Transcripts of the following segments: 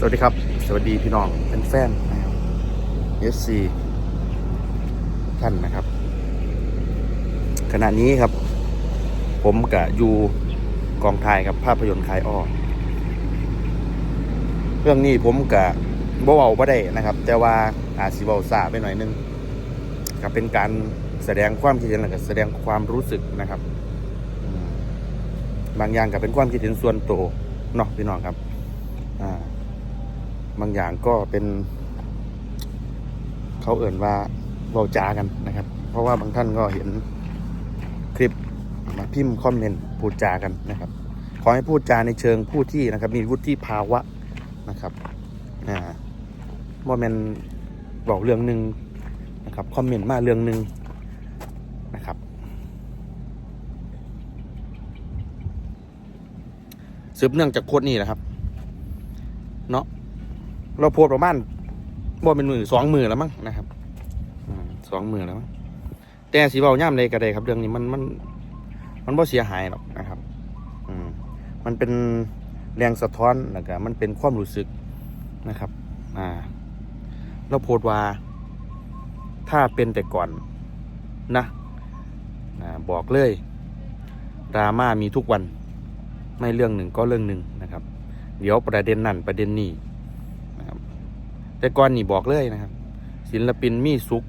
สวัสดีครับ สวัสดีพี่น้องเป็นแฟนนะครับ SC ท่านนะครับ ขณะนี้ครับ ผมกับยูกองถ่ายครับภาพยนตร์คายอ้อเรื่องนี้ผมกับบ่เว้าบ่ได้นะครับ แต่ว่าอาจสิเว้าซาไปหน่อยนึงก็เป็นการแสดงความคิดเห็นและก็แสดงความรู้สึกนะครับ บางอย่างก็เป็นความคิดเห็นส่วนตัวเนาะพี่น้องครับ อ่า บางอย่างก็เป็น เขาเอ่นว่าเว้าจากันนะครับ เพราะว่าบางท่านก็เห็นคลิปมาพิมพ์คอมเมนต์พูดจากันนะครับ ขอให้พูดจาในเชิงผู้ที่นะครับ มีวุฒิภาวะนะครับอ่าว่าแมนบอกเรื่องหนึ่งนะครับคอมเมนต์มาเรื่องหนึ่งนะครับ สืบเนื่องจากโคดนี้นะครับ เนาะ เราโพสต์ประมาณบ่เป็นมือสองมือแล้วมั้งนะครับสองมือแล้วมั้งแต่สีเบาย่ำใดก็ได้ครับ เรื่องนี้มันมัน มันบ่เสียหายหรอกนะครับอืมมันเป็นแรงสะท้อนแล้วก็มันเป็นความรู้สึกนะครับ อ่า เราโพสต์ว่าถ้าเป็นแต่ก่อนนะอ่าบอกเลยดราม่ามีทุกวัน ไม่เรื่องหนึ่งก็เรื่องหนึ่งนะครับ เดี๋ยวประเด็นนั่นประเด็นนี้ แต่ก่อนนี่บอกเลยนะครับ ศิลปินมีสุข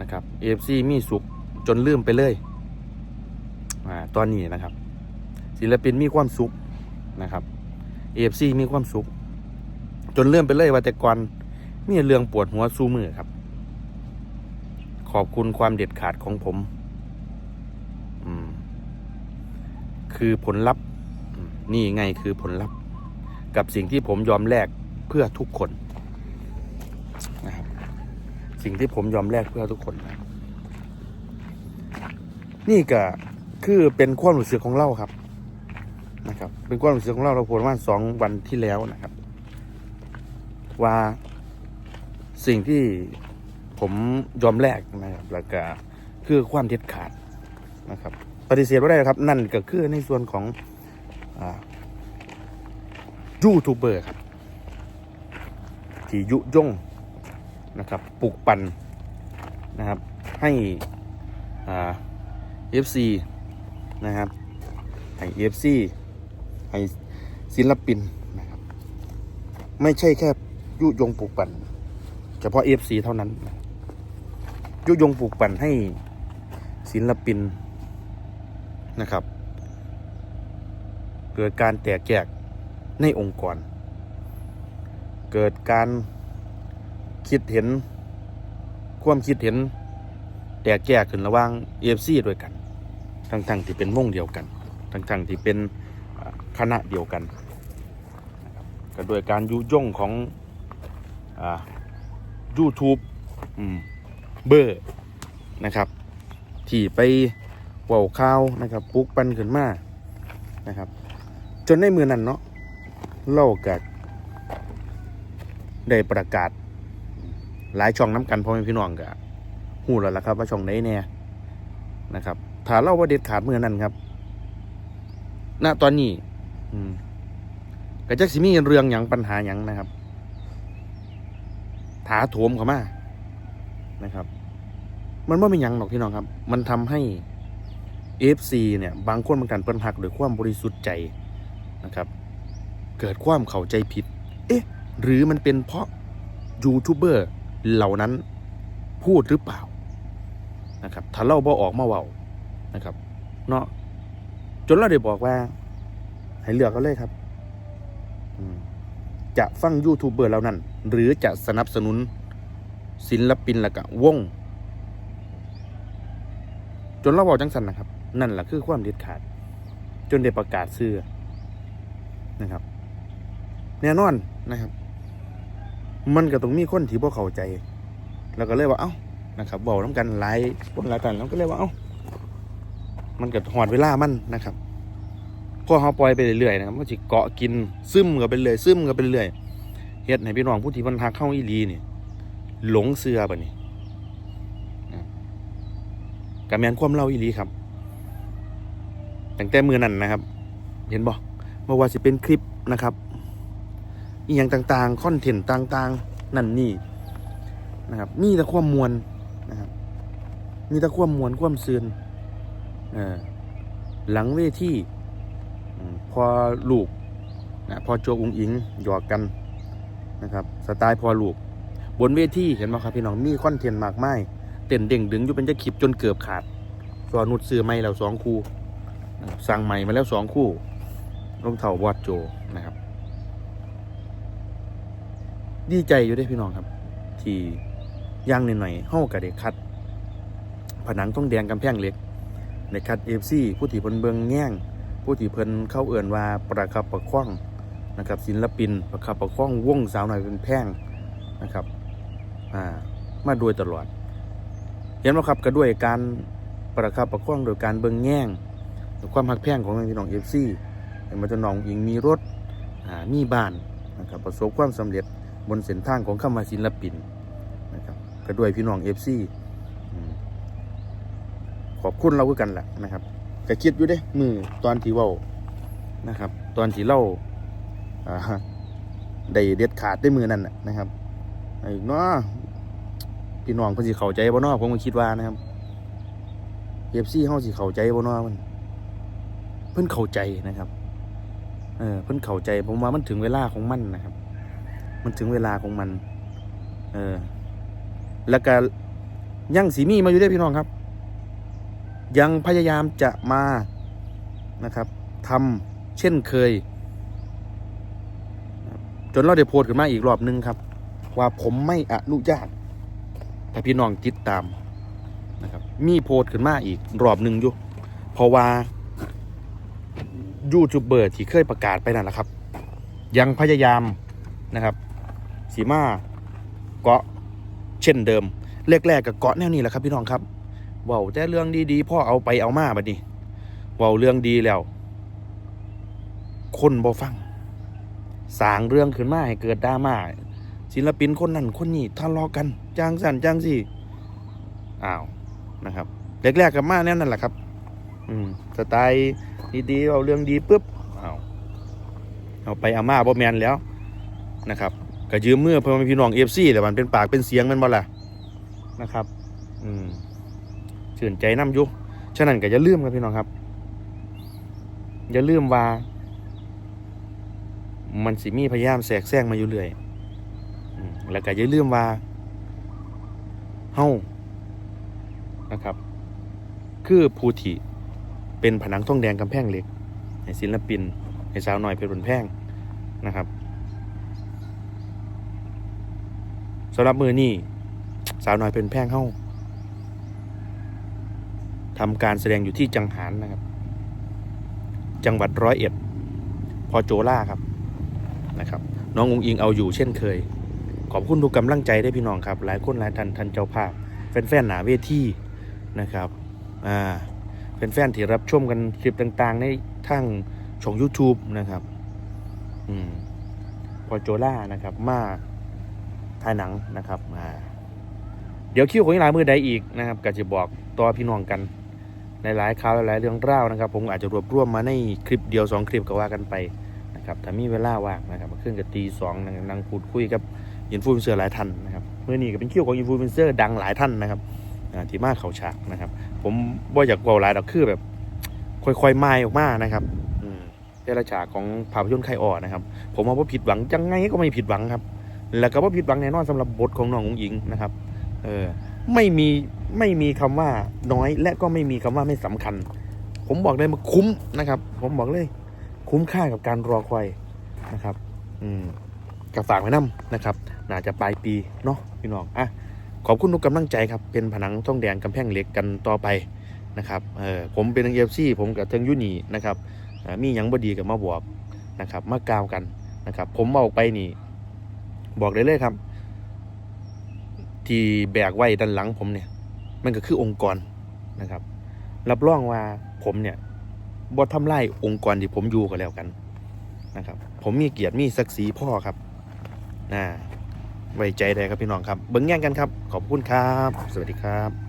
นะครับเอฟซีมีสุขจนลืมไปเลยอ่าตอนนี้นะครับ ศิลปินมีความสุขนะครับเอฟซีมีความสุข จนเลื่อนไปเลยว่าแต่ก่อนมีเรื่องปวดหัวสู้มือครับ ขอบคุณความเด็ดขาดของผมอืมคือผลลัพธ์ นี่ไงคือผลลัพธ์ กับสิ่งที่ผมยอมแลก เพื่อทุกคนนะครับสิ่งที่ผมยอมแลกเพื่อทุกคนนะนี่ก็คือเป็นความรู้สึกของเราครับนะครับ เป็นความรู้สึกของเราเราโพสต์ว่าสองวันที่แล้วนะครับ ว่าสิ่งที่ผมยอมแลกนะครับแล้วก็คือความเด็ดขาดนะครับ ปฏิเสธไม่ได้ครับ นั่นก็คือในส่วนของอยูทูบเบอร์ครับ ที่ยุยงนะครับปลุกปั่นนะครับให้เอฟซีนะครับให้เอฟซีให้ศิลปินนะครับไม่ใช่แค่ยุยงปลุกปั่นเฉพาะเอฟซีเท่านั้น ยุยงปลุกปั่นให้ศิลปินนะครับ เกิดการแตกแยกในองค์กร เกิดการคิดเห็น ความคิดเห็น แตกแยกขึ้นระหว่างเอฟซีด้วยกัน ทั้งๆที่เป็นวงเดียวกัน ทั้งๆที่เป็นคณะเดียวกันก็โดยการยุยงของอ่า YouTube อืมเบอร์นะครับ ที่ไปเว่าข่าวนะครับปลุกปันขึ้นมานะครับ จนในมือนั้นเนาะเล่ากับ ได้ประกาศ หลายช่องน้ำกันพ่อแม่พี่น้องกับหูแล้วล่ะครับ ว่าช่องไหนแน่นะครับถ้าเล่าว่าเด็ดขาดเมื่อนั้นครับ ณตอนนี้ อืมก็จักสิมีเรื่องหยังปัญหาหยังนะครับ ถาโถมเข้ามานะครับ มันไม่เป็นหยังหรอกพี่น้องครับ มันทำให้ FC เนี่ย บางคนบางการเปิ้นหักโดยความบริสุทธิ์ใจนะครับ เกิดความเข้าใจผิด เอ๊ะ หรือมันเป็นเพราะยูทูบเบอร์เหล่านั้นพูดหรือเปล่านะครับถ้าเล่าบ่ออกมาเว้านะครับเนาะจนเราได้บอกว่า ให้เลือกเอาเลยครับจะฟังยูทูบเบอร์เหล่านั้น หรือจะสนับสนุนศิลปินละกะวง จนเราบอกจังสันนะครับ นั่นแหละคือความเด็ดขาด จนได้ประกาศเสื้อนะครับ แน่นอนนะครับ มันก็ต้องมีคนที่พวกเข้าใจ แล้วก็เลยว่าเอ้านะครับบอกน้ำกันหลายคนหลายกันแล้วก็เลยว่าเอ้ามันก็หอดเวลามันนะครับพอเขาปล่อยไปเรื่อยๆนะครับมันจะเกาะกินซึมกันไปเรื่อยซึมกันไปเรื่อยเฮ็ดให้พี่น้องผู้ที่มันทักเข้าอีลีเนี่ยหลงเสือปะนี่กับแมนความเล่าอีลีครับตั้งแต่มือนั้นนะครับ เห็นบ่เมื่อว่าสิเป็นคลิปนะครับ อีหยังต่างๆคอนเทนต์ต่างๆ นั่นนี่นะครับ มีแต่ความมวลนะครับ มีแต่ความมวลความซืนเออหลังเวทีพอลูกนะพอโจอุงอิงหยอกกันนะครับสไตล์พอลูก บนเวทีเห็นไหมครับพี่น้องมีคอนเทนต์มากมายเต้นเด้งดึงอยู่เป็นจะคลิปจนเกือบขาดสอนุดซื้อไม่แล้วสองคู่สั่งใหม่มาแล้วสองคู่รองเท้าวอดโจนะครับ ดีใจอยู่เด้พี่น้องครับ ที่ย่างหน่อยๆเฮากับเด็กคัด ผนังต้องแดงกำแพงเล็กในคัดเอฟซีผู้ที่เพิ่นเบิงแง่ง ผู้ที่เพิ่นเข้าเอื่นว่าประคับประคองนะครับศิลปินประคับประคองวงสาวหน่อยเป็นแพงนะครับอ่ามาโดยตลอดเห็นไหมครับก็ด้วยการประคับประคองโดยการเบิงแง่งความหักแพงของพี่น้องเอฟซีเห็นมาจะน้องอิงมีรถอ่ามีบ้านนะครับประสบความสำเร็จ บนเส้นทางของคำว่าศิลปินนะครับก็ด้วยพี่น้องเอฟซีขอบคุณเราคือกันแหละนะครับก็คิดอยู่เด้มือตอนที่เว้านะครับ ตอนที่เล่าได้เด็ดขาดได้มือนั่นนะครับไอ้เนาะพี่น้องเพิ่นสิเข้าใจบ่เนาะผมก็คิดว่านะครับเอฟซีเฮาสิเข้าใจบ่เนาะมันเพิ่นเข้าใจนะครับ เออเพิ่นเข้าใจผมว่ามันถึงเวลาของมันนะครับ มันถึงเวลาของมัน เออ แล้วก็ยังสีมีมาอยู่ด้วยพี่น้องครับ ยังพยายามจะมานะครับทำเช่นเคย จนเราได้โพสขึ้นมาอีกรอบนึงครับ ว่าผมไม่อนุญาตแต่พี่น้องติดตามนะครับ มีโพสขึ้นมาอีกรอบหนึ่งอยู่เพราะว่ายูทูบเบอร์ที่เคยประกาศไปนั่นแหละครับ ยังพยายามนะครับ สีมาเกาะเช่นเดิมแรกๆกับเกาะแนวนี้แหละครับพี่น้องครับเว้าแต่เรื่องดีๆพ่อเอาไปเอามาบัดนี้เว้าเรื่องดีแล้ว คนบ่ฟังสางเรื่องขึ้นมาให้เกิดดราม่าศิลปินคนนั้นคนนี้ทะเลาะกันจ้างสั่นจ้างสิอ้าวนะครับแรกๆกับมาแนวนั่นแหละครับ อืมสไตล์ดีๆเอาเรื่องดีปุ๊บเอาเอาไปเอามาบ่แมนแล้วนะครับ ก็ยืมมือเพื่อนพี่น้องเอฟซีแต่มันเป็นปากเป็นเสียงมันบ่ล่ะนะครับ อืมชื่นใจน้ำยุฉะนั้นก็อย่าลืมครับพี่น้องครับ อย่าลืมว่า มันสิมีพยายามแสกแซงมาอยู่เรื่อยแล้วก็อย่าลืมว่าเฮานะครับ คือผู้ที่เป็นผนังทองแดงกำแพงเหล็กให้ศิลปินให้สาวหน้อยเพชรบนแพงนะครับ สำหรับมือนี้สาวน้อยเพชรแพงเฮาทำการแสดงอยู่ที่จังหารนะครับ จังหวัดร้อยเอ็ด พอโจล่าครับนะครับ น้ององอิงเอาอยู่เช่นเคย ขอบคุณทุกกำลังใจได้พี่น้องครับ หลายคนหลายท่านท่านเจ้าภาพ แฟนๆหนาเวทีนะครับอ่าแฟนๆที่รับชมกันคลิปต่างๆ ในทั้งช่อง YouTube นะครับ อืมพอโจล่านะครับมา ถ่ายหนังนะครับอ่าเดี๋ยวคิวของอีหลายมือใดอีกนะครับก็จะบอกต่อพี่น้องกันในหลายข่าวหลายเรื่องเล่าวนะครับ ผมอาจจะรวบรวมมาในคลิปเดียวสองคลิปก็ว่ากันไปนะครับถ้ามีเวลาว่างนะครับมาขึ้นกับตีสองนะครับนั่งพูดคุยกับอินฟลูเอนเซอร์หลายท่านนะครับเมื่อนี้ก็เป็นคิวของอินฟลูเอนเซอร์ดังหลายท่านนะครับที่มาเขาฉากนะครับ ผมบ่อยากเว่าหลายดอกคือแบบค่อยๆไม้ออกมานะครับอืมแต่ละฉากของภาพยนตร์ไคออนะครับ ผมว่าผิดหวังยังไงก็ไม่ผิดหวังครับ แล้วก็บ่ผิดหวังแน่นอนสำหรับบทของน้ององอิงนะครับ เออไม่มีไม่มีคำว่าน้อยและก็ไม่มีคำว่าไม่สำคัญ ผมบอกเลยมาคุ้มนะครับ ผมบอกเลย คุ้มค่ากับการรอคอยนะครับ อืมกับฝากไว้นํนะครับ น่าจะปลายปีเนาะพี่น้องอะขอบคุณทุกกำลังใจครับ เป็นผนังท่องแดงกำแพงเหล็กกันต่อไปนะครับเออผมเป็นเอฟซีผมกับเทิงยุนีนะครับมียังบดีกับมาบอกนะครับมากาวกันนะครับ ผมเอาไปนี่ บอกได้เลยครับ ที่แบกไว้ด้านหลังผมเนี่ย มันก็คือองค์กรนะครับ รับรองว่าผมเนี่ยบททำลายองค์กรที่ผมอยู่ก็แล้วกันนะครับ ผมมีเกียรติมีศักดิ์ศรีพ่อครับนะไว้ใจได้ครับพี่น้องครับ เบิ้งแย่งกันครับ ขอบคุณครับ สวัสดีครับ